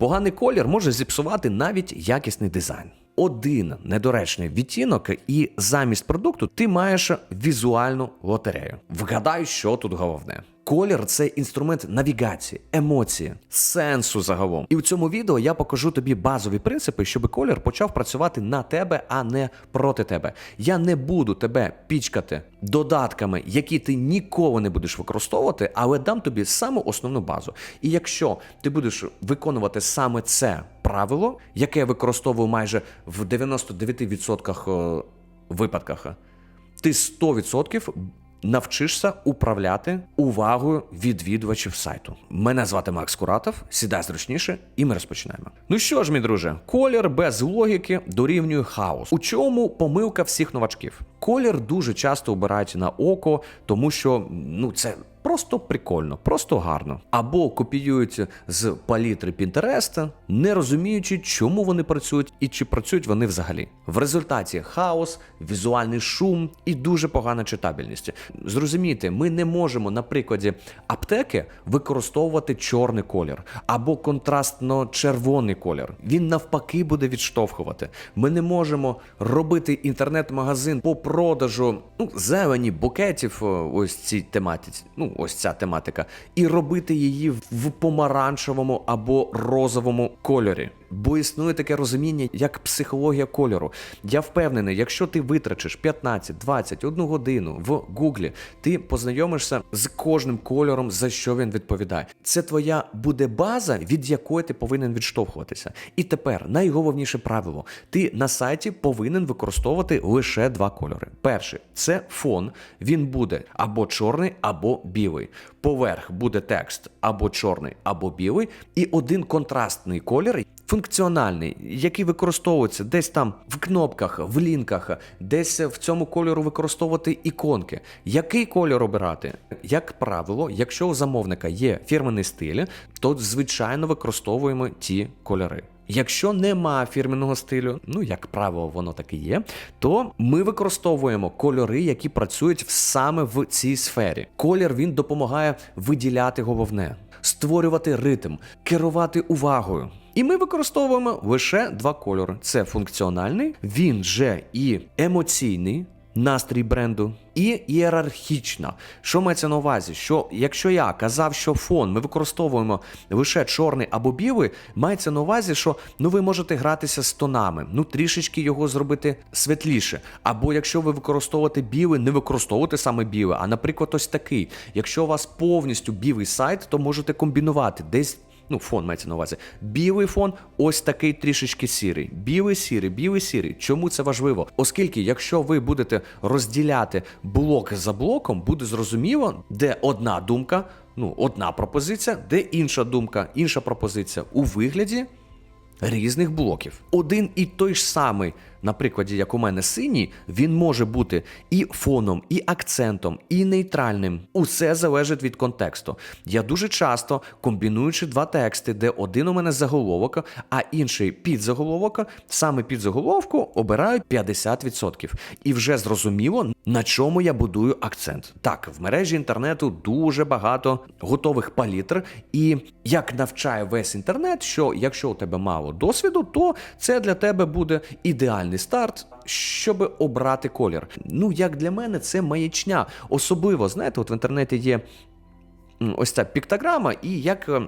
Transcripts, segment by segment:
Поганий колір може зіпсувати навіть якісний дизайн. Один недоречний відтінок, і замість продукту ти маєш візуальну лотерею. Вгадай, що тут головне. Колір це інструмент навігації, емоції, сенсу загалом. І в цьому відео я покажу тобі базові принципи, щоб колір почав працювати на тебе, а не проти тебе. Я не буду тебе пічкати додатками, які ти ніколи не будеш використовувати, але дам тобі саму основну базу. І якщо ти будеш виконувати саме це правило, яке я використовую майже в 99% випадках, ти 100% навчишся управляти увагою відвідувачів сайту. Мене звати Макс Куратов, сідай зручніше, і ми розпочинаємо. Ну що ж, мій друже, колір без логіки дорівнює хаос. У чому помилка всіх новачків? Колір дуже часто обирають на око, тому що ну це. Просто прикольно, просто гарно. Або копіюють з палітри Pinterest, не розуміючи, чому вони працюють і чи працюють вони взагалі. В результаті хаос, візуальний шум і дуже погана читабельність. Зрозумійте, ми не можемо на прикладі аптеки використовувати чорний колір або контрастно-червоний колір. Він навпаки буде відштовхувати. Ми не можемо робити інтернет-магазин по продажу ну, зелені букетів. Ось цій тематиці. Ну, ось ця тематика, і робити її в помаранчевому або розовому кольорі. Бо існує таке розуміння, як психологія кольору. Я впевнений, якщо ти витрачиш 15, 20, одну годину в Гуглі, ти познайомишся з кожним кольором, за що він відповідає. Це твоя буде база, від якої ти повинен відштовхуватися. І тепер найголовніше правило: ти на сайті повинен використовувати лише два кольори. Перший це фон, він буде або чорний, або білий. Поверх буде текст або чорний, або білий, і один контрастний колір. Функціональний, який використовується десь там в кнопках, в лінках, десь в цьому кольору використовувати іконки. Який кольор обирати? Як правило, якщо у замовника є фірменний стиль, то звичайно використовуємо ті кольори. Якщо нема фірменного стилю, ну як правило, воно так і є, то ми використовуємо кольори, які працюють саме в цій сфері. Колір він допомагає виділяти головне, створювати ритм, керувати увагою. І ми використовуємо лише два кольори: це функціональний, він же і емоційний. Настрій бренду і ієрархічна. Що мається на увазі? Що якщо я казав, що фон ми використовуємо лише чорний або білий, мається на увазі, що ну ви можете гратися з тонами, ну трішечки його зробити світліше. Або якщо ви використовуєте білий, не використовувати саме білий, а наприклад, ось такий. Якщо у вас повністю білий сайт, то можете комбінувати десь. Ну, фон мається на увазі. Білий фон, ось такий трішечки сірий. Білий сірий, білий сірий. Чому це важливо? Оскільки, якщо ви будете розділяти блок за блоком, буде зрозуміло, де одна думка, ну, одна пропозиція, де інша думка, інша пропозиція у вигляді різних блоків. Один і той ж самий, на прикладі, як у мене синій, він може бути і фоном, і акцентом, і нейтральним. Усе залежить від контексту. Я дуже часто комбінуючи два тексти, де один у мене заголовок, а інший підзаголовок, саме під заголовку обираю 50%. І вже зрозуміло, на чому я будую акцент. Так, в мережі інтернету дуже багато готових палітр, і як навчає весь інтернет, що якщо у тебе мало досвіду, то це для тебе буде ідеальний старт, щоб обрати колір. Ну, як для мене, це маячня. Особливо, знаєте, от в інтернеті є ось ця піктограма, і як. е,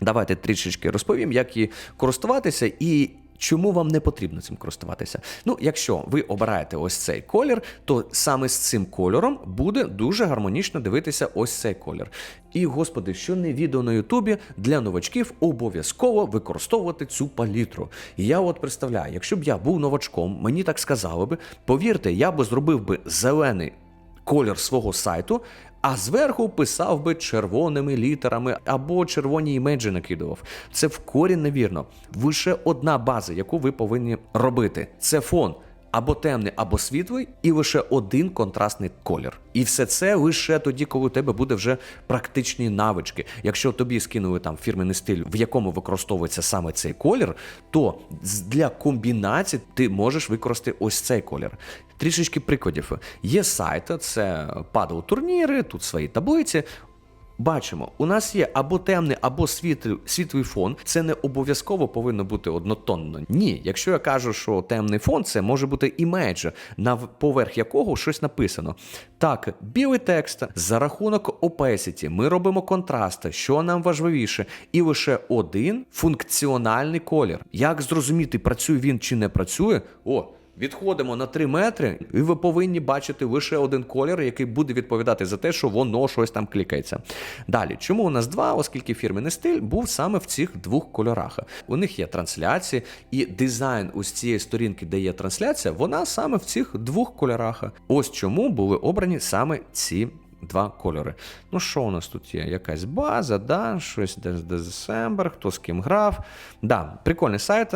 Давайте трішечки розповім, як її користуватися і. Чому вам не потрібно цим користуватися? Ну, якщо ви обираєте ось цей колір, то саме з цим кольором буде дуже гармонічно дивитися ось цей колір. І, господи, що не відео на Ютубі для новачків обов'язково використовувати цю палітру. І я от представляю, якщо б я був новачком, мені так сказали би, повірте, я би зробив би зелений колір свого сайту, а зверху писав би червоними літерами або червоні імеджі накидував. Це вкорі невірно. Лише одна база, яку ви повинні робити, це фон. Або темний, або світлий, і лише один контрастний колір. І все це лише тоді, коли у тебе буде вже практичні навички. Якщо тобі скинули там фірменний стиль, в якому використовується саме цей колір, то для комбінацій ти можеш використати ось цей колір. Трішечки прикладів. Є сайт, це падал турніри, тут свої таблиці. Бачимо, у нас є або темний, або світлий, світлий фон. Це не обов'язково повинно бути однотонно. Ні, якщо я кажу, що темний фон, це може бути імейдж, на поверх якого щось написано. Так, білий текст за рахунок opacity ми робимо контрасти, що нам важливіше, і лише один функціональний колір. Як зрозуміти, працює він чи не працює? О, Відходимо на 3 метри, і ви повинні бачити лише один колір, який буде відповідати за те, що воно щось там клікається. Далі, чому у нас два? Оскільки фірменний стиль був саме в цих двох кольорах. У них є трансляції, і дизайн ось цієї сторінки, де є трансляція, вона саме в цих двох кольорах. Ось чому були обрані саме ці. Два кольори. Ну, що у нас тут є? Якась база, да, щось десь December, хто з ким грав. Да, прикольний сайт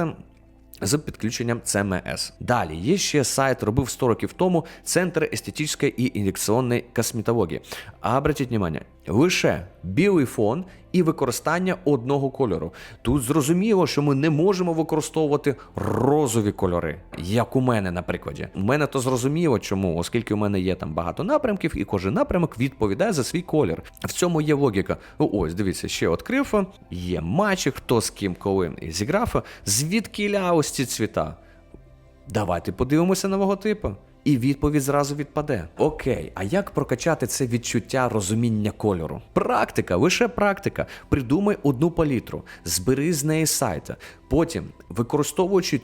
з підключенням CMS. Далі є ще сайт, робив 100 років тому Центр естетичної і ін'єкційної косметології. А обратіть внимание, лише білий фон і використання одного кольору. Тут зрозуміло, що ми не можемо використовувати розові кольори, як у мене, на прикладі. У мене то зрозуміло, чому, оскільки у мене є там багато напрямків, і кожен напрямок відповідає за свій колір. В цьому є логіка. Ось, дивіться, ще відкрив, є матчі, хто з ким коли зіграв. Звідки ля ось ці цвіта? Давайте подивимося на логотипи. І відповідь зразу відпаде. Окей, а як прокачати це відчуття розуміння кольору? Практика, лише практика. Придумай одну палітру, збери з неї сайта. Потім, використовуючи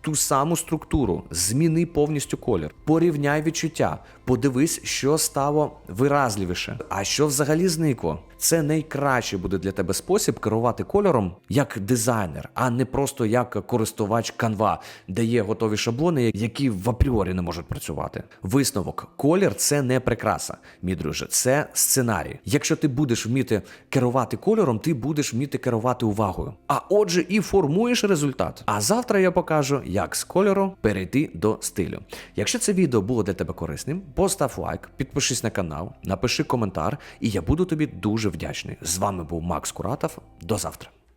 ту саму структуру, зміни повністю колір, порівняй відчуття, подивись, що стало виразливіше, а що взагалі зникло. Це найкращий буде для тебе спосіб керувати кольором як дизайнер, а не просто як користувач Canva, де є готові шаблони, які в апріорі не можуть працювати. Висновок: колір це не прикраса, мій друже, це сценарій. Якщо ти будеш вміти керувати кольором, ти будеш вміти керувати увагою. А отже, і формуєш результат. А завтра я покажу, як з кольору перейти до стилю. Якщо це відео було для тебе корисним, постав лайк, підпишись на канал, напиши коментар, і я буду тобі дуже вдячний. З вами був Макс Куратов. До завтра.